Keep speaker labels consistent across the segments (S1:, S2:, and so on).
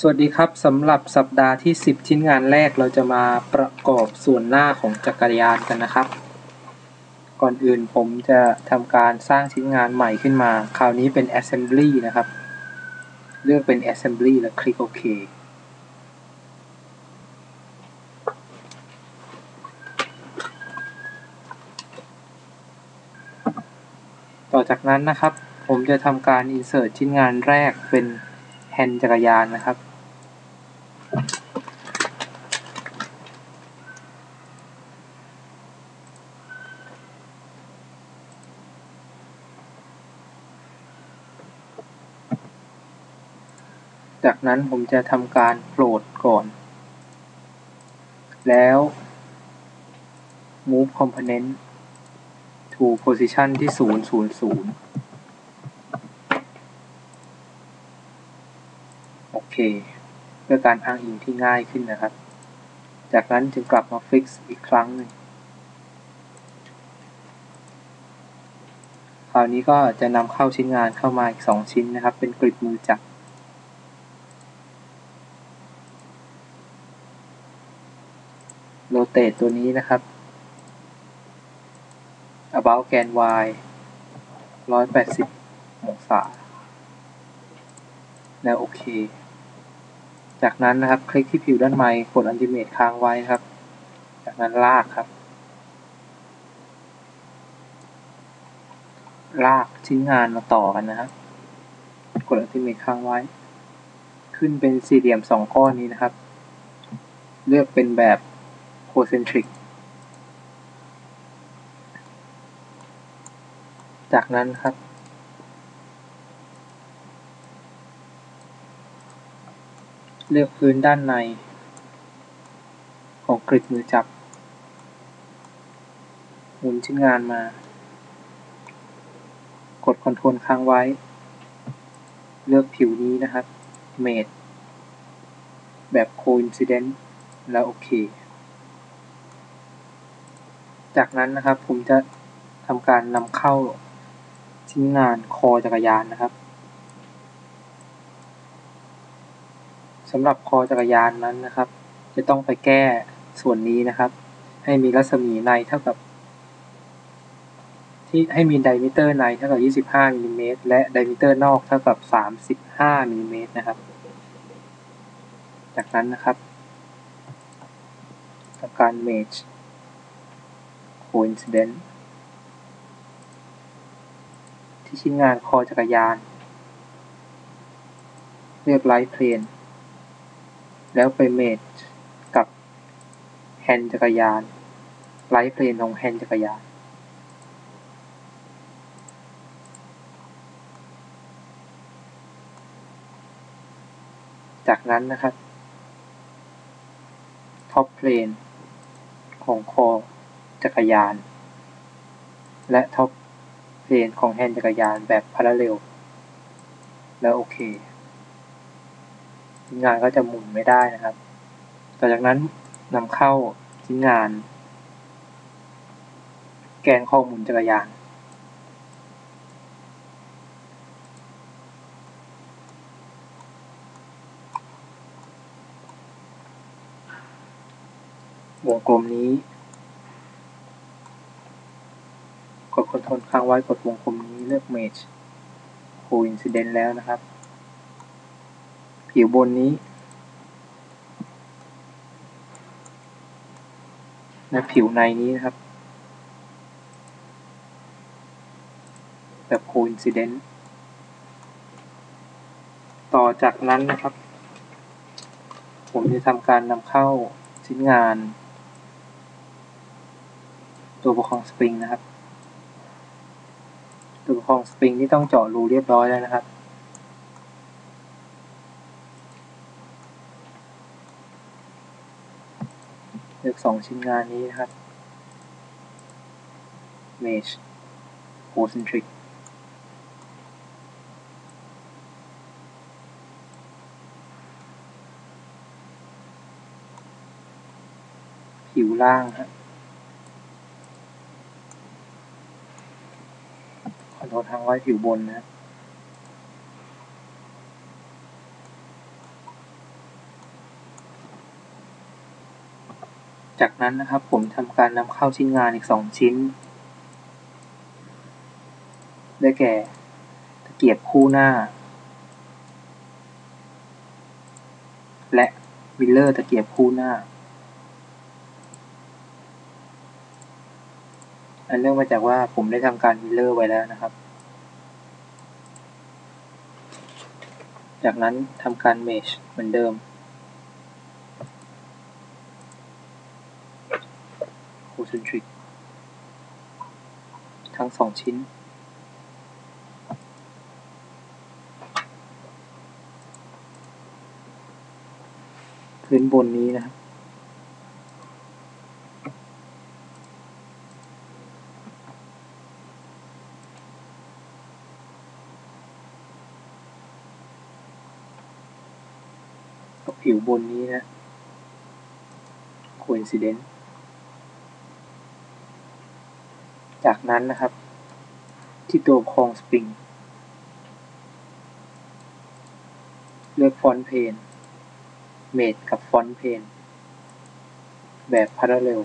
S1: สวัสดีครับสำหรับสัปดาห์ที่ 10 ชิ้นงานแรกเราจะมาประกอบส่วนหน้าของจักรยานกันนะครับ ก่อนอื่นผมจะทำการสร้างชิ้นงานใหม่ขึ้นมา คราวนี้เป็น assembly นะครับ เลือกเป็น assembly แล้วคลิกโอเคต่อจากนั้นนะครับ ผมจะทำการ insert ชิ้นงานแรกเป็น แฮนจักรยานนะครับ จากนั้นผมจะทำการโหลดก่อน แล้ว move component to position ที่ 0 0 0 OK เพื่อการอ้างอิงที่ง่ายขึ้นนะครับ จากนั้นจึงกลับมาฟิกซ์อีกครั้งหนึ่งคราวนี้ก็จะนำเข้าชิ้นงานเข้ามาอีก 2 ชิ้นนะครับ เป็นกริดมือจับโรเตตตัวนี้นะครับ about แกน y 180 องศา แล้วโอเค จากนั้นนะครับ คลิกที่ผิวด้านในกด Ultimate ค้างไว้ครับ จากนั้นลากครับ ลากชิ้นงานมาต่อกันนะครับ กด Ultimate ค้างไว้ ขึ้นเป็นสี่เหลี่ยมสองก้อนนี้นะครับ เลือกเป็นแบบ concentric จากนั้นครับ เลือกพื้นด้านในของกริดมือจับ หมุนชิ้นงานมา กดคอนโทรลค้างไว้ เลือกผิวนี้นะครับ Mate แบบ Coincident แล้วโอเค จากนั้นนะครับผมจะทำการนำเข้าชิ้นงานคอจักรยานนะครับ สำหรับคอจักรยานนั้นนะครับ จะต้องไปแก้ส่วนนี้นะครับ ให้มีรัศมีในเท่ากับ ที่ให้มีไดมิเตอร์ในเท่ากับ 25มิลลิเมตรและไดมิเตอร์นอกเท่ากับ 35มิลลิเมตรนะครับ จากนั้นนะครับทำการ Match Coincident ที่ชิ้นงานคอจักรยาน เลือก Right Plane แล้วไป Match กับแฮนด์จักรยาน Right Plane ของแฮนด์จักรยานจากนั้นนะครับ Top Plane ของคอจักรยาน และ Top Plane ของแฮนด์จักรยานแบบ Parallel แล้วโอเค ชิ้นงานก็จะหมุนไม่ได้นะครับ ต่อจากนั้นนำเข้าชิ้นงาน แกนข้อมูลจักรยาน วงกลมนี้ กดคอนโทรลค้างไว้กดวงกลมนี้เลือก Mesh Coincident แล้วนะครับ ผิวบนนี้ และผิวในนี้นะครับ แบบ Coincident ต่อจากนั้นนะครับ ผมจะทำการนำเข้าชิ้นงาน ตัวประคองสปริงนะครับ ตัวประคองสปริงที่ต้องเจาะรูเรียบร้อยแล้วนะครับ เลือ กสองชิ้นงานนี้นะครับ Mesh Concentric ผิวล่างครับคอนโทรลทางไว้ผิวบนนะครับ จากนั้นนะครับ ผมทำการนำเข้าชิ้นงานอีกสองชิ้น ได้แก่ตะเกียบคู่หน้า และมิลเลอร์ตะเกียบคู่หน้า อันเนื่องมาจากว่าผมได้ทำการมิลเลอร์ไว้แล้วนะครับ จากนั้นทำการเมชเหมือนเดิม concentric ทั้งสองชิ้นพื้นบนนี้นะครับผิวบนนี้นะ coincident จากนั้นนะครับ ที่ตัวโครงสปริงเลือกฟอนต์เพนเมดกับฟอนต์เพนแบบพาราเรล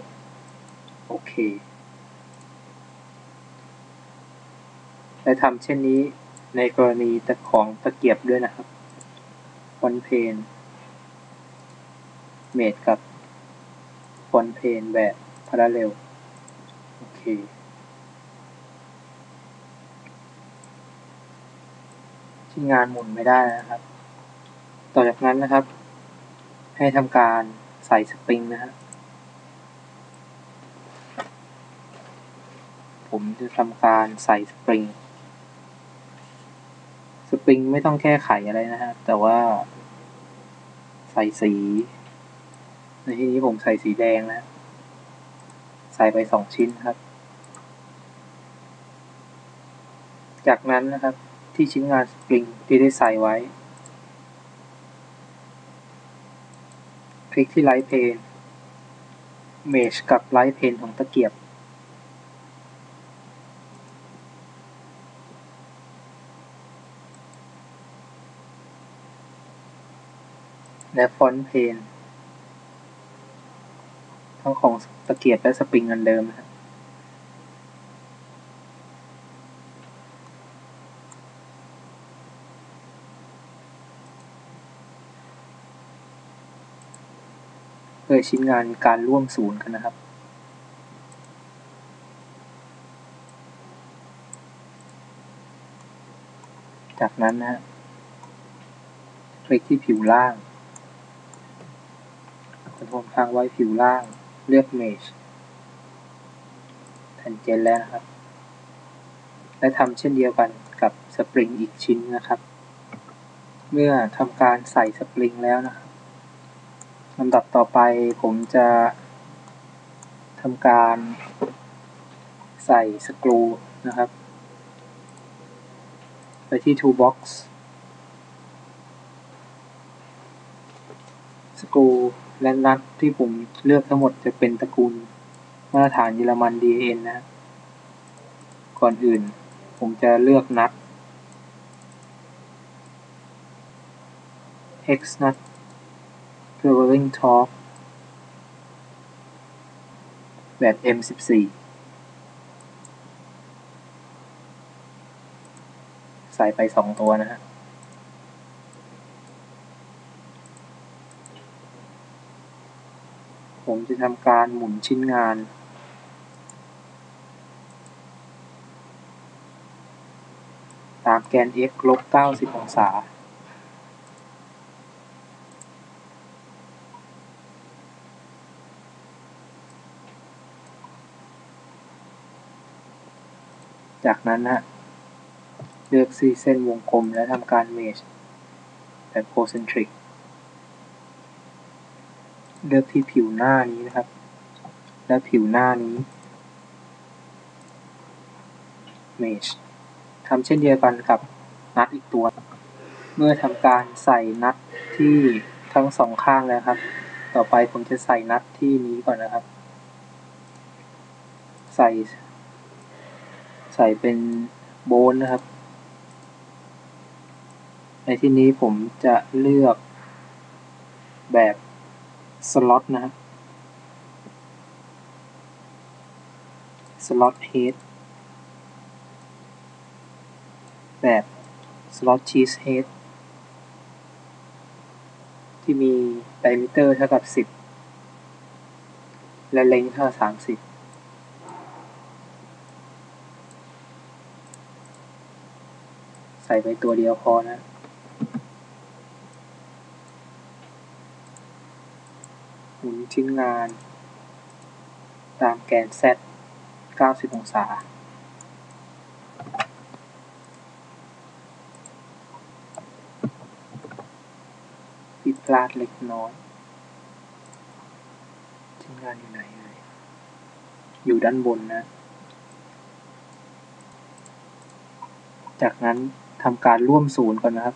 S1: โอเค และทำเช่นนี้ในกรณีตะของตะเกียบด้วยนะครับ ฟอนต์เพนเมดกับฟอนต์เพนแบบพาราเรลโอเค ที่งานหมุนไม่ได้นะครับ ต่อจากนั้นนะครับ ให้ทำการใส่สปริงนะฮะผมจะทำการใส่สปริง สปริงไม่ต้องแก้ไขอะไรนะฮะ แต่ว่า ใส่สี ในที่นี้ผมใส่สีแดงนะ ใส่ไปสองชิ้นครับ จากนั้นนะครับ ที่ชิ้นงานสปริงที่ได้ใส่ไว้ คลิกที่ไลท์เพนเมชกับไลท์เพนของตะเกียบ และฟอนต์เพนทั้งของตะเกียบและสปริงอันเดิมนะครับ เพื่อชิ้นงานการร่วมศูนย์กันนะครับ จากนั้นนะฮะคลิกที่ผิวล่างคอนโทรลค้างไว้ผิวล่าง เลือก Mesh แผ่นเจนแล้วนะครับ และทำเช่นเดียวกันกับสปริงอีกชิ้นนะครับ เมื่อทำการใส่สปริงแล้วนะครับ ลำดับต่อไปผมจะทำการใส่สกรูนะครับ ไปที่ Toolbox สกรูและนัดที่ผมเลือกทั้งหมดจะเป็นตระกูลมาตรฐานเยอรมัน DAN นะ ก่อนอื่นผมจะเลือกนัด X นัด Traveling Torque แบบ M14 ใส่ไปสองตัวนะฮะ ผมจะทำการหมุนชิ้นงานตามแกน x ลบ 90 องศา จากนั้นนะเลือกซีเส้นวงกลมและทำการเมชแบบ concentric เลือกที่ผิวหน้านี้นะครับ และผิวหน้านี้ Mesh ทำเช่นเดียวกันกับนัดอีกตัว เมื่อทำการใส่นัดที่ทั้งสองข้างแล้วครับ ต่อไปผมจะใส่นัดที่นี้ก่อนนะครับ ใส่ ใส่เป็นโบนนะครับ ในที่นี้ผมจะเลือกแบบสล็อตนะครับ slot head แบบ slot cheese head ที่มี diameter เท่ากับ 10 และ length เท่ากับ30 ใส่ไปตัวเดียวพอนะหมุนชิ้นงาน ตามแกน z 90 องศา ผิดพลาดเล็กน้อยชิ้นงานอยู่ไหนเอ่ยอยู่ด้านบนนะจากนั้น ทำการร่วมศูนย์ก่อนนะครับ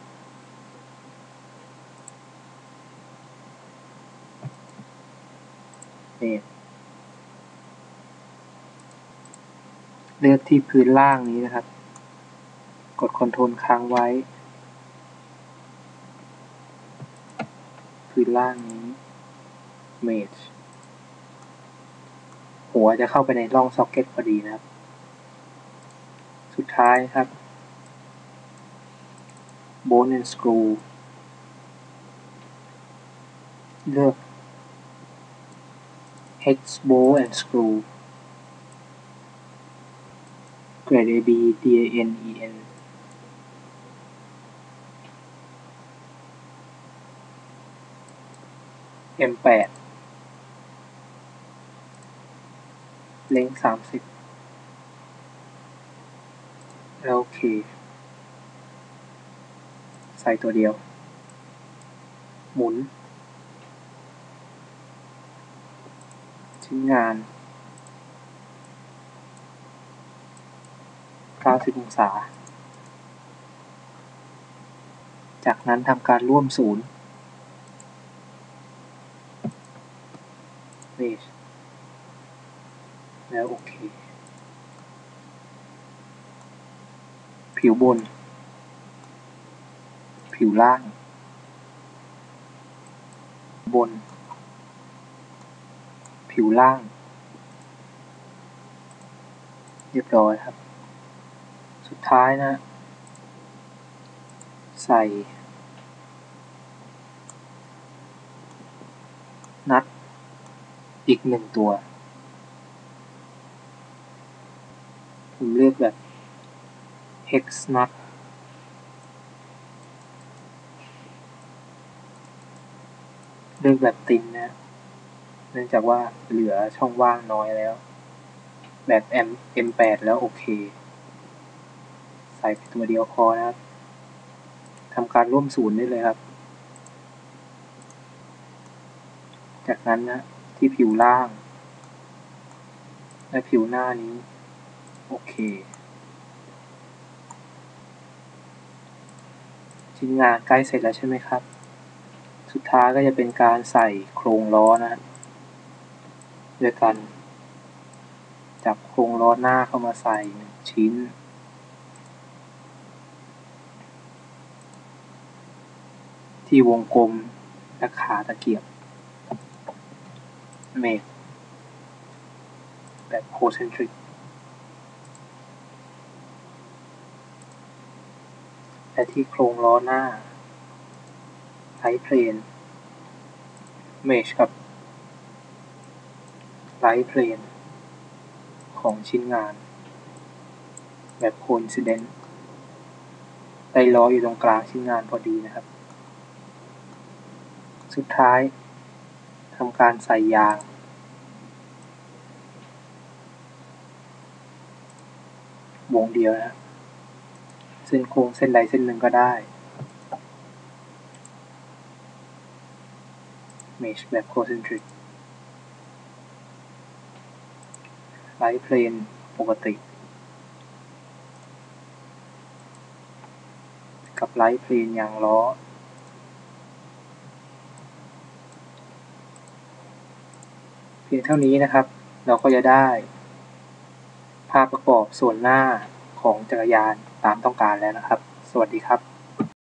S1: นี่เลือกที่พื้นล่างนี้นะครับ กดคอนโทรลค้างไว้ พื้นล่างนี้ Mesh หัวจะเข้าไปในร่องซ็อกเก็ตพอดีนะครับ สุดท้ายครับ Bone and Screw เลือก hex bow and screw grade AB DAN EN M8 เล็งสามสิบแล้วโอเค ใส่ตัวเดียว หมุน ชิ้นงาน 90 องศา จากนั้นทำการร่วมศูนย์ Mesh แล้วโอเค ผิวบน ผิวล่าง บน ผิวล่าง เรียบร้อยครับ สุดท้ายนะ ใส่ นัด อีกหนึ่งตัว ผมเลือกแบบ hex nut เลือกแบบตินนะ เนื่องจากว่าเหลือช่องว่างน้อยแล้ว แบบ M M8 แล้วโอเค ใส่ตัวเดียวพอนะครับทำการร่วมศูนย์ได้เลยครับ จากนั้นนะ ที่ผิวล่าง และผิวหน้านี้ โอเค ชิ้นงานใกล้เสร็จแล้วใช่ไหมครับ สุดท้ายก็จะเป็นการใส่โครงล้อนะด้วยกัน จับโครงล้อหน้าเข้ามาใส่หนึ่งชิ้น ที่วงกลมและขาตะเกียบเมกแบบโคเซนทริกและที่โครงล้อหน้า ไ i เพลนเมชกับไ i เพลนของชิ้นงาน แบบโคนซิเดนต์ได้ล้ออยู่ตรงกลางชิ้นงานพอดีนะครับ สุดท้ายทำการใส่ยางวงเดียวนะเส้นโค้งเส้นใดเส้นหนึ่งก็ได้ เมชแบบโคเซนทริกไลท์เพลนปกติ กับไลท์เพลนยางล้อ เพียงเท่านี้นะครับ เราก็จะได้ ภาพประกอบส่วนหน้าของจักรยานตามต้องการแล้วนะครับ สวัสดีครับ